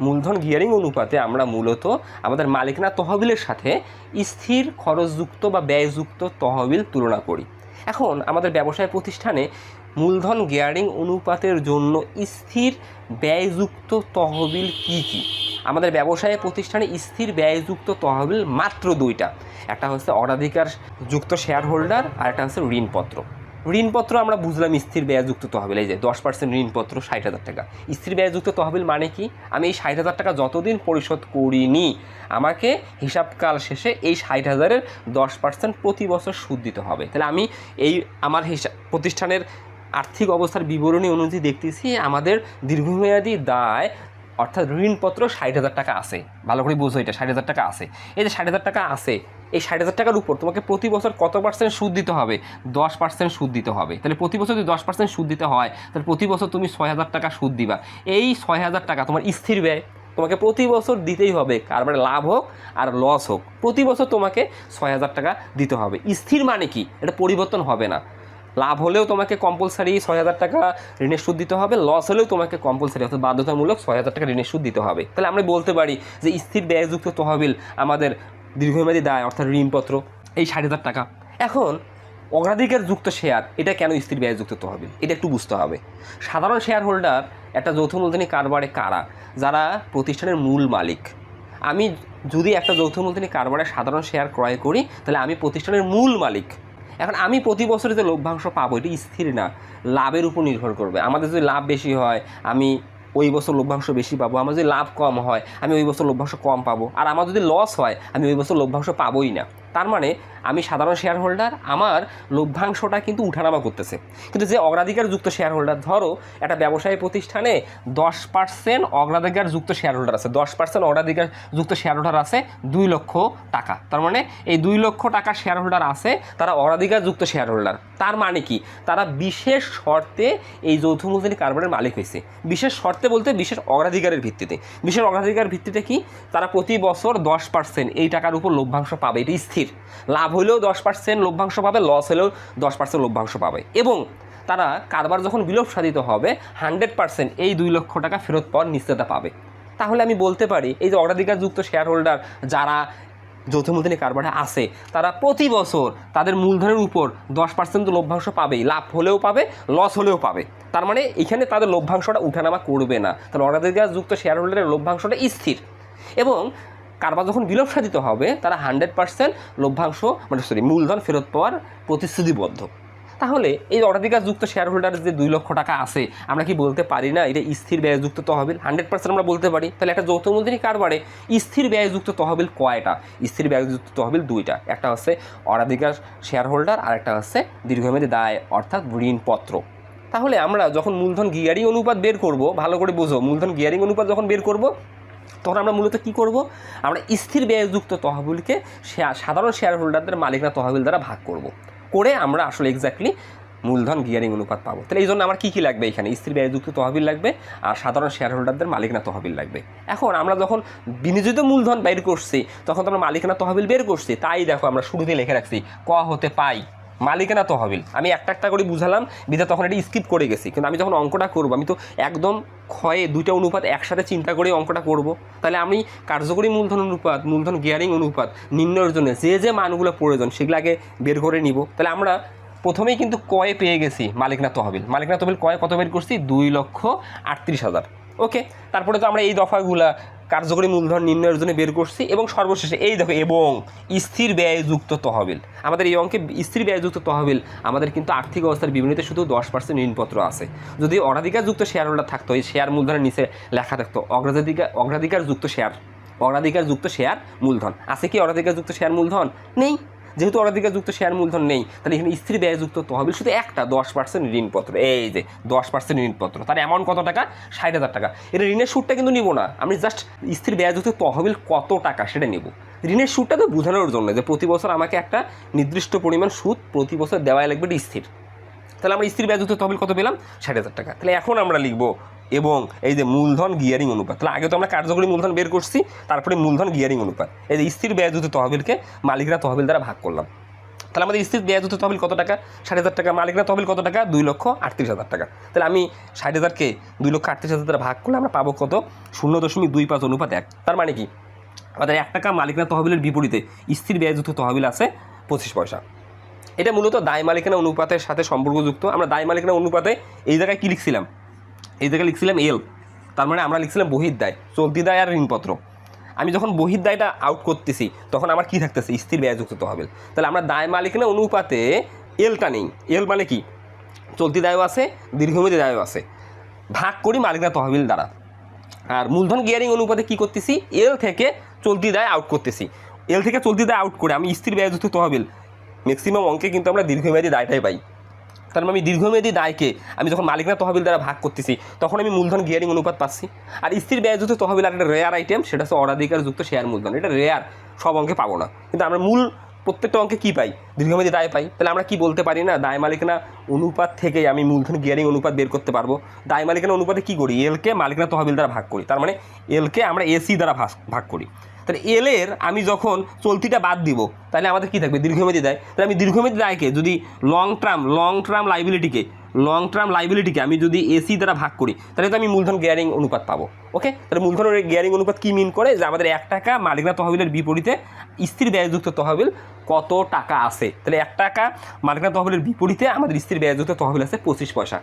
মূলধন গিয়ারিং অনুপাতে আমরা মূলত আমাদের মালিকানা তহবিলের সাথে স্থির, খরচযুক্ত বা ব্যয়যুক্ত তহবিল তুলনা করি। এখন আমাদের ব্যবসায় প্রতিষ্ঠানে মূলধন গিয়ারিং অনুপাতের জন্য স্থির, ব্যয়যুক্ত তহবিল কি কি? আমাদের ব্যবসায় প্রতিষ্ঠানে স্থির, ব্যয়যুক্ত তহবিল মাত্র দুইটা। একটা হচ্ছে অগ্রাধিকার যুক্ত শেয়ার হোল্ডার আর একটা হচ্ছে ঋণপত্র। ঋণপত্র আমরা বুঝলাম স্থির ব্যয়যুক্ত তহবিল, এই যে দশ পার্সেন্ট ঋণপত্র ষাট হাজার টাকা। স্থির ব্যয়যুক্ত তহবিল মানে কি? আমি এই ষাট হাজার টাকা যতদিন পরিশোধ করিনি, আমাকে হিসাবকাল শেষে এই ষাট হাজারের দশ পার্সেন্ট প্রতি বছর সুদ দিতে হবে। তাহলে আমি এই আমার হিসাব প্রতিষ্ঠানের আর্থিক অবস্থার বিবরণী অনুযায়ী দেখতেছি, আমাদের দীর্ঘমেয়াদী দায় অর্থাৎ ঋণপত্র ষাট হাজার টাকা আছে। ভালো করে বুঝো এটা, ষাট হাজার টাকা আছে। এই যে ষাট হাজার টাকা আছে, এই ষাট হাজার টাকার উপর তোমাকে প্রতি বছর কত পার্সেন্ট সুদ দিতে হবে? দশ পার্সেন্ট সুদ দিতে হবে। তাহলে প্রতি বছর যদি দশ পার্সেন্ট সুদ দিতে হয়, তাহলে প্রতি বছর তুমি ছয় হাজার টাকা সুদ দিবা। এই ছয় হাজার টাকা তোমার স্থির ব্যয়। তোমাকে প্রতি বছর দিতেই হবে। কারবার লাভ হোক আর লস হোক। প্রতি বছর তোমাকে ছয় হাজার টাকা দিতে হবে। স্থির মানে কি? এটা পরিবর্তন হবে না। লাভ হলেও তোমাকে কম্পালসারি ছয় হাজার টাকা ঋণের সুদ দিতে হবে লস হলেও তোমাকে কম্পালসারি অর্থাৎ বাধ্যতামূলক ছয় হাজার টাকা ঋণের সুদ দিতে হবে। তাহলে আমরা বলতে পারি যে স্থির ব্যয়যুক্ত তহবিল আমাদের দীর্ঘমেয়াদী দায় অর্থাৎ ঋণপত্র, এই ষাট হাজার টাকা। এখন অগ্রাধিকার যুক্ত শেয়ার এটা কেন স্থির ব্যয়যুক্ত তহবিল? এটা একটু বুঝতে হবে। সাধারণ শেয়ার হোল্ডার একটা যৌথ মূলধনী কারবারে কারা? যারা প্রতিষ্ঠানের মূল মালিক। আমি যদি একটা যৌথ মূলধনী কারবারে সাধারণ শেয়ার ক্রয় করি, তাহলে আমি প্রতিষ্ঠানের মূল মালিক। এখন আমি প্রতি বছরে যে লভ্যাংশ পাবো, এটা স্থির না। লাভের উপর নির্ভর করবে। আমাদের যদি লাভ বেশি হয়, আমি ওই বছর লভ্যাংশ বেশি পাবো। আমার যদি লাভ কম হয়, আমি ওই বছর লভ্যাংশ কম পাবো। আর আমার যদি লস হয়, আমি ওই বছর লভ্যাংশ পাবোই না। তার মানে আমি সাধারণ শেয়ার হোল্ডার আমার লভ্যাংশটা কিন্তু উঠানামা করতেছে। কিন্তু যে অগ্রাধিকার যুক্ত শেয়ার হোল্ডার ধরো একটা ব্যবসায়ী প্রতিষ্ঠানে দশ পার্সেন্ট অগ্রাধিকার যুক্ত শেয়ার হোল্ডার আছে। দশ পার্সেন্ট অগ্রাধিকার যুক্ত শেয়ার হোল্ডার আছে দুই লক্ষ টাকা। তার মানে এই দুই লক্ষ টাকার শেয়ার হোল্ডার আছে, তারা অগ্রাধিকার যুক্ত শেয়ার হোল্ডার তার মানে কি? তারা বিশেষ শর্তে এই যৌথ মূলধনী কারবারের মালিক হয়েছে। বিশেষ শর্তে বলতে বিশেষ অগ্রাধিকারের ভিত্তিতে। বিশেষ অগ্রাধিকার ভিত্তিতে কি? তারা প্রতি বছর দশ পার্সেন্ট এই টাকার উপর লভ্যাংশ পাবে। এটি স্থির। লাভ হলেও দশ পার্সেন্ট লভ্যাংশ পাবে লস হলেও দশ পার্সেন্ট লভ্যাংশ পাবে। এবং তারা কারবার যখন বিলোপ সাধিত হবে হান্ড্রেড পার্সেন্ট এই দুই লক্ষ টাকা ফেরত পাওয়ার নিশ্চয়তা পাবে। তাহলে আমি বলতে পারি, এই যে অগ্রাধিকারযুক্ত শেয়ার হোল্ডার যারা যৌথ মূলধনী কারবারে আছে, তারা প্রতি বছর তাদের মূলধনের উপর দশ পার্সেন্ট লভ্যাংশ পাবেই, লাভ হলেও পাবে লস হলেও পাবে। তার মানে এখানে তাদের লভ্যাংশটা উঠানামা করবে না। তাহলে অগ্রাধিকারযুক্ত শেয়ার হোল্ডারের লভ্যাংশটা স্থির। এবং কারবার যখন বিলোপ সাধিত হবে, তারা হান্ড্রেড পার্সেন্ট লভ্যাংশ মানে সরি মূলধন ফেরত পাওয়ার প্রতিশ্রুতিবদ্ধ। তাহলে এই অগ্রাধিকারযুক্ত শেয়ার হোল্ডার যে দুই লক্ষ টাকা আছে, আমরা কি বলতে পারি না এটা স্থির ব্যয়যুক্ত তহবিল? হান্ড্রেড পার্সেন্ট আমরা বলতে পারি। তাহলে একটা যৌথ মূলধনী কারবারে স্থির ব্যয়যুক্ত তহবিল কয়টা? স্থির ব্যয়যুক্ত তহবিল দুইটা। একটা হচ্ছে অগ্রাধিকার শেয়ার হোল্ডার আর একটা হচ্ছে দীর্ঘমেয়াদী দায়, অর্থাৎ ঋণপত্র। তাহলে আমরা যখন মূলধন গিয়ারিং অনুপাত বের করব, ভালো করে বুঝো, মূলধন গিয়ারিং অনুপাত যখন বের করব তখন আমরা মূলত কী করব? আমরা স্থির ব্যয়যুক্ত তহবিলকে সাধারণ শেয়ার হোল্ডারদের মালিকরা তহবিল দ্বারা ভাগ করব। করে আমরা আসলে এক্স্যাক্টলি মূলধন গিয়ারিং অনুপাত পাবো। তাহলে এই জন্য আমার কী কী লাগবে এখানে? স্থির ব্যয়যুক্ত তহবিল লাগবে আর সাধারণ শেয়ার হোল্ডারদের মালিকানা তহবিল লাগবে। এখন আমরা যখন বিনিয়োজিত মূলধন বের করছি, তখন তো আমরা মালিকানা তহবিল বের করছি। তাই দেখো আমরা শুরুতে লিখে রাখছি, ক হতে পাই। মালিকানা তহবিল। আমি একটা একটা করে বুঝালাম বিধা তখন এটা স্কিপ করে গেছি। কিন্তু আমি যখন অঙ্কটা করব, আমি তো একদম ক্ষয়ে দুইটা অনুপাত একসাথে চিন্তা করে অঙ্কটা করব। তাহলে আমি কার্যকরী মূলধন অনুপাত, মূলধন গিয়ারিং অনুপাত, নির্ণয়ের জন্য যে যে মানগুলো প্রয়োজন সেগুলো আগে বের করে নিব। তাহলে আমরা প্রথমেই কিন্তু কয়ে পেয়ে গেছি মালিকনা তহবিল। মালিকনা তহবিল কয়ে কত বের করছি? দুই লক্ষ আটত্রিশ হাজার। ওকে, তারপরে তো আমরা এই দফাগুলা কার্যকরী মূলধন নির্ণয়ের জন্য বের করছি এবং সর্বশেষে এই দেখো, এবং স্থির ব্যয়যুক্ত তহবিল। আমাদের এই অঙ্কে স্থির ব্যয়যুক্ত তহবিল, আমাদের কিন্তু আর্থিক অবস্থার বিবরণীতে শুধু দশ পার্সেন্ট ঋণপত্র আছে। যদি অগ্রাধিকারযুক্ত শেয়ার হোল্ডার থাকতো, এই শেয়ার মূলধনের নিচে লেখা থাকতো অগ্রাধিকার অগ্রাধিকারযুক্ত শেয়ার অগ্রাধিকারযুক্ত শেয়ার মূলধন। আছে কি অগ্রাধিকারযুক্ত শেয়ার মূলধন? নেই। যেহেতু অগ্রাধিকারযুক্ত শেয়ার মূলধন নেই, তাহলে এখানে স্থির ব্যয়যুক্ত তহবিল, শুধু একটা দশ পার্সেন্ট ঋণপত্র। এই যে দশ পার্সেন্ট ঋণপত্র, তার অ্যামাউন্ট কত টাকা? ষাট হাজার টাকা। এটা ঋণের সুদটা কিন্তু নিব না। আমি জাস্ট স্থির ব্যয়যুক্ত তহবিল কত টাকা সেটা নেব। ঋণের সুদটা তো বোঝানোর জন্য যে প্রতি বছর আমাকে একটা নির্দিষ্ট পরিমাণ সুদ প্রতি বছর দেওয়াই লাগবে স্থির। তাহলে আমরা স্থির ব্যয়যুক্ত তহবিল কত পেলাম? ষাট হাজার টাকা। তাহলে এখন আমরা লিখব এবং এই যে মূলধন গিয়ারিং অনুপাত, তাহলে আগে তো আমরা কার্যকরী মূলধন বের করছি, তারপরে মূলধন গিয়ারিং অনুপাত। এই যে স্থির ব্যয়যুক্ত তহবিলকে মালিকরা তহবিল দ্বারা ভাগ করলাম। তাহলে আমাদের স্থির ব্যয়যুক্ত তহবিল কত টাকা? ষাট হাজার টাকা। মালিকরা তহবিল কত টাকা? দুই লক্ষ আটত্রিশ হাজার টাকা। তাহলে আমি ষাট হাজারকে দুই লক্ষ আটত্রিশ হাজার দ্বারা ভাগ করলে আমরা পাবো কত? শূন্য দশমিক দুই পাঁচ অনুপাত এক। তার মানে কি? আমাদের এক টাকা মালিকরা তহবিলের বিপরীতে স্থির ব্যয় ব্যয়যুক্ত তহবিল আছে পঁচিশ পয়সা। এটা মূলত দায় মালিকানা অনুপাতের সাথে সম্পর্কযুক্ত। আমরা দায় মালিকানা অনুপাতে এই জায়গায় কী লিখছিলাম? এই জায়গায় লিখছিলাম এল তার মানে আমরা লিখছিলাম বহির দায়, চলতি দায় আর ঋণপত্র। আমি যখন বহির দায়টা আউট করতেছি, তখন আমার কি থাকতেছে? স্থির ব্যয়যুক্ত তহবিল। তাহলে আমরা দায় মালিকানা অনুপাতে এলটা নেই। এল মানে কি? চলতি দায়ও আছে, দীর্ঘমেয়াদী দায়ও আছে। ভাগ করি মালিকরা তহবিল দ্বারা। আর মূলধন গিয়ারিং অনুপাতে কি করতেছি? এল থেকে চলতি দায় আউট করতেছি। এল থেকে চলতি দায় আউট করে আমি স্থির ব্যয়যুক্ত তহবিল ম্যাক্সিমাম অঙ্কে কিন্তু আমরা দীর্ঘমেয়াদী দায়টাই পাই। মানে আমি দীর্ঘমেয়াদী দায়কে আমি যখন মালিকরা তহবিল দ্বারা ভাগ করতেছি, তখন আমি মূলধন গিয়ারিং অনুপাত পাচ্ছি। আর স্থির ব্যয়যুক্ত তহবিল আর একটা রেয়ার আইটেম সেটা হচ্ছে অরাধিকারযুক্ত শেয়ার মূলধন। এটা রেয়ার সব অঙ্কে পাবো না। কিন্তু আমরা মূল প্রত্যেকটা অঙ্কে কী পাই? দীর্ঘমেয়াদী দায় পাই। তাহলে আমরা কি বলতে পারি না? দায় মালিকানা অনুপাত থেকে আমি মূলধন গিয়ারিং অনুপাত বের করতে পারব। দায় মালিকানা অনুপাতে কী করি? এলকে মালিকানা তহবিল দ্বারা ভাগ করি। তার মানে এলকে আমরা এসি দ্বারা ভাগ ভাগ করি। তাহলে এলের আমি যখন চলতিটা বাদ দিব, তাহলে আমাদের কী থাকবে? দীর্ঘমেয়াদী দায়। তাহলে আমি দীর্ঘমেয়াদী দায়কে যদি লং টার্ম লং টার্ম লাইবিলিটিকে লং টার্ম লাইবিলিটিকে আমি যদি এসি দ্বারা ভাগ করি, তাহলে তো আমি মূলধন গিয়ারিং অনুপাত পাবো ওকে তাহলে মূলধন গিয়ারিং অনুপাত কী মিন করে? যে আমাদের এক টাকা মালিকরা তহবিলের বিপরীতে স্ত্রীর ব্যয়যুক্ত তহবিল কত টাকা আছে? তাহলে এক টাকা মালিকরা তহবিলের বিপরীতে আমাদের স্ত্রীর ব্যয়যুক্ত তহবিল আছে পঁচিশ পয়সা।